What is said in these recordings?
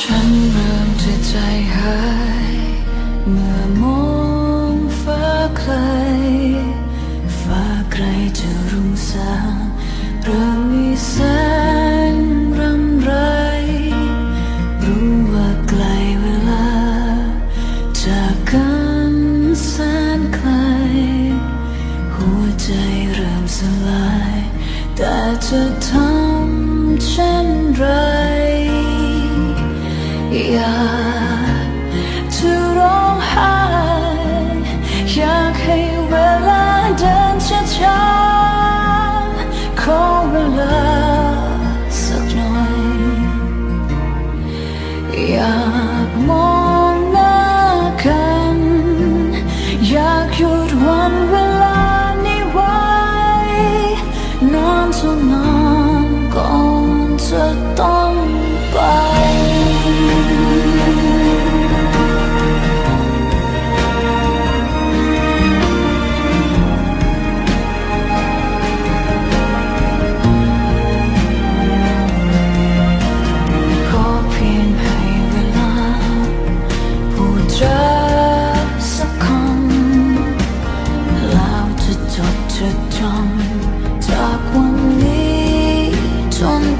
ฉันเริ่มจะใจหาย เมื่อมองฟ้าใครฟ้าใครจะรุ่งสางเริ่มมีแสงรำไร รู้ว่าไกลเวลา จากกันแสนไกล หัวใจเริ่มสลาย แต่จะทำเช่นไร Cả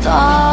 啊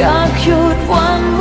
jak jutłam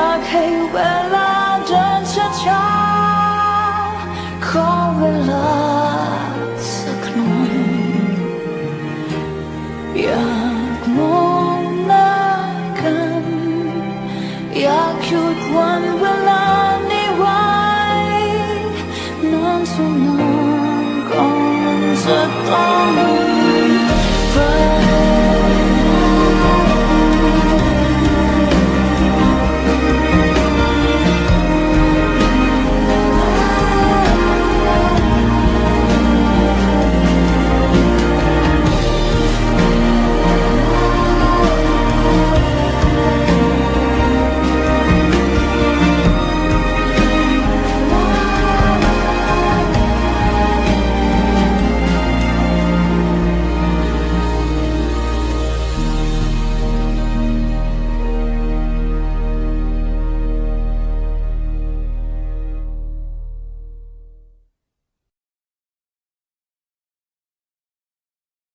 这给为了人 cha cha，空为了色浓，jak monakan jak cute one will anyway，难从难共着动。